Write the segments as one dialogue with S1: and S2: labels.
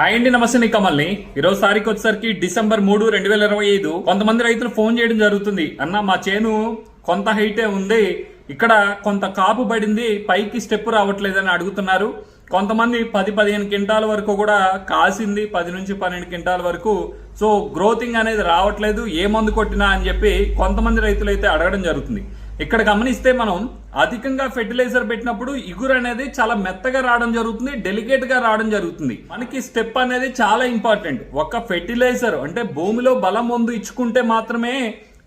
S1: Hi అండి నమస్తే నీ కమల్ని. ఈరోజు తారీఖు వచ్చేసరికి డిసెంబర్ మూడు రెండు వేల ఇరవై ఐదు. కొంతమంది రైతులు ఫోన్ చేయడం జరుగుతుంది. అన్న మా చేను కొంత హైటే ఉంది. ఇక్కడ కొంత కాపు పడింది. పైకి స్టెప్ రావట్లేదని అడుగుతున్నారు. కొంతమంది పది పదిహేను క్వింటాల వరకు కూడా కాసింది. పది నుంచి పన్నెండు క్వింటాల వరకు. సో గ్రోతింగ్ అనేది రావట్లేదు. ఏ మందు కొట్టినా అని చెప్పి కొంతమంది రైతులు అయితే అడగడం జరుగుతుంది. ఇక్కడ గమనిస్తే మనం అధికంగా ఫెర్టిలైజర్ పెట్టినప్పుడు ఇగురు అనేది చాలా మెత్తగా రావడం జరుగుతుంది డెలికేట్గా రావడం జరుగుతుంది. మనకి స్టెప్ అనేది చాలా ఇంపార్టెంట్ ఒక ఫెర్టిలైజర్ అంటే భూమిలో బలం ముందు ఇచ్చుకుంటే మాత్రమే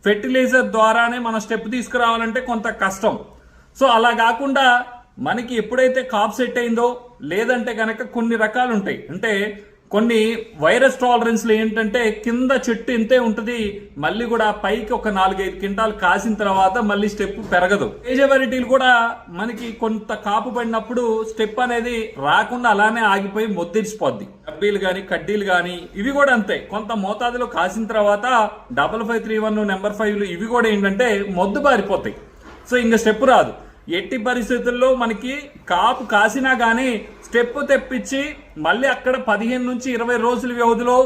S1: ఫెర్టిలైజర్ ద్వారానే మన స్టెప్ తీసుకురావాలంటే కొంత కష్టం. సో అలా కాకుండా మనకి ఎప్పుడైతే కాప్ సెట్ అయిందో లేదంటే కనుక కొన్ని రకాలు ఉంటాయి అంటే కొన్ని వైరస్ టాలరెన్స్లు ఏంటంటే కింద చెట్టు ఇంతే ఉంటుంది మళ్ళీ కూడా పైకి ఒక నాలుగైదు క్వింటాలు కాసిన తర్వాత మళ్ళీ స్టెప్ పెరగదు. ఏజ వెరైటీలు కూడా మనకి కొంత కాపు పడినప్పుడు స్టెప్ అనేది రాకుండా అలానే ఆగిపోయి మొద్దిరిచిపోద్ది కబ్బీలు కానీ కడ్డీలు కానీ ఇవి కూడా అంతే. కొంత మోతాదులో కాసిన తర్వాత double five three one number ఫైవ్లు ఇవి కూడా ఏంటంటే మొద్దు బారిపోతాయి. సో ఇంకా స్టెప్ రాదు. ఎట్టి పరిస్థితుల్లో మనకి కాపు కాసినా కానీ స్టెప్ తెప్పించి మళ్ళీ అక్కడ పదిహేను నుంచి ఇరవై రోజుల వ్యవధిలో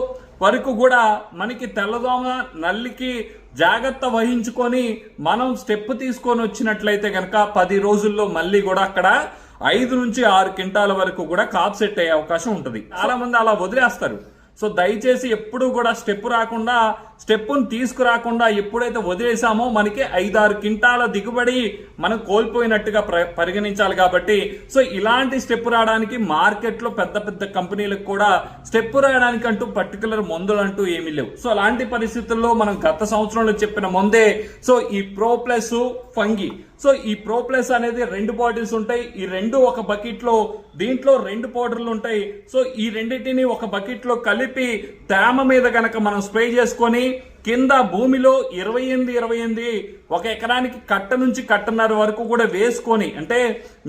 S1: వరకు కూడా మనకి తెల్లదోమ నల్లికి జాగ్రత్త వహించుకొని మనం స్టెప్ తీసుకొని వచ్చినట్లయితే కనుక పది రోజుల్లో మళ్ళీ కూడా అక్కడ ఐదు నుంచి ఆరు క్వింటాల వరకు కూడా కాప్ సెట్ అయ్యే అవకాశం ఉంటుంది. చాలా మంది అలా వదిలేస్తారు. సో దయచేసి ఎప్పుడూ కూడా స్టెప్ రాకుండా స్టెప్పును తీసుకురాకుండా ఎప్పుడైతే వదిలేసామో మనకి ఐదారు క్వింటాల దిగుబడి మనం కోల్పోయినట్టుగా ప్ర- పరిగణించాలి కాబట్టి. సో ఇలాంటి స్టెప్ రావడానికి మార్కెట్లో పెద్ద పెద్ద కంపెనీలకు కూడా స్టెప్ రాయడానికి అంటూ పర్టికులర్ మందులు అంటూ ఏమీ లేవు. సో అలాంటి పరిస్థితుల్లో మనం గత సంవత్సరంలో చెప్పిన ముందే. సో ఈ ప్రో ప్లస్ ఫంగి. సో ఈ ప్రో ప్లస్ అనేది రెండు బాటిల్స్ ఉంటాయి. ఈ రెండు ఒక బకెట్లో దీంట్లో రెండు పౌడర్లు ఉంటాయి. సో ఈ రెండింటిని ఒక బకెట్లో కలిపి తేమ మీద గనక మనం స్ప్రే చేసుకొని కింద భూమిలో ఇరవై ఎనిమిది ఇరవై ఎనిమిది ఒక ఎకరానికి కట్ట నుంచి కట్టన్నర వరకు కూడా వేసుకొని అంటే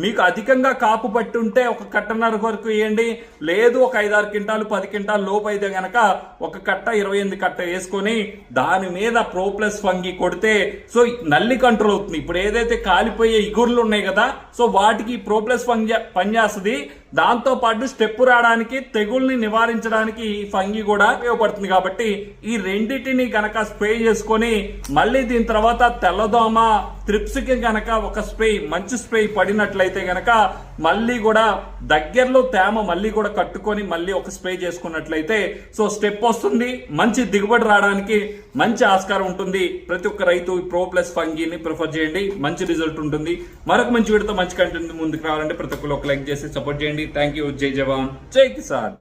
S1: మీకు అధికంగా కాపు పట్టి ఉంటే ఒక కట్టన్నర వరకు వేయండి. లేదు ఒక ఐదారు క్వింటాలు పది క్వింటాలు లోపు అయితే గనక ఒక కట్ట ఇరవై ఎనిమిది కట్ట వేసుకొని దాని మీద ప్రోప్లస్ ఫంగి కొడితే సో నల్లి కంట్రోల్ అవుతుంది. ఇప్పుడు ఏదైతే కాలిపోయే ఇగుర్లు ఉన్నాయి కదా సో వాటికి ప్రోప్లస్ ఫంగి పనిచేస్తుంది. దాంతో పాటు స్టెప్ రావడానికి తెగుల్ని నివారించడానికి ఈ ఫంగి కూడా ఉపయోగపడుతుంది కాబట్టి ఈ రెండింటిని గనక స్ప్రే చేసుకొని మళ్ళీ దీని తర్వాత తెల్లదోమ త్రిప్స్కి గనక ఒక స్ప్రే మంచి స్ప్రే పడినట్లయితే గనక మళ్ళీ కూడా దగ్గరలో తేమ మళ్ళీ కూడా కట్టుకొని మళ్ళీ ఒక స్ప్రే చేసుకున్నట్లయితే సో స్టెప్ వస్తుంది. మంచి దిగుబడి రావడానికి మంచి ఆస్కారం ఉంటుంది. ప్రతి ఒక్క రైతు ప్రో ప్లస్ ఫంగీని ప్రిఫర్ చేయండి. మంచి రిజల్ట్ ఉంటుంది. మరొక మంచి వీడితో మంచి కంటెంట్ ముందుకు రావాలంటే ప్రతి ఒక్కరు ఒక లైక్ చేసి సపోర్ట్ చేయండి. Thank you. జై జవాన్. జై కిసాన్.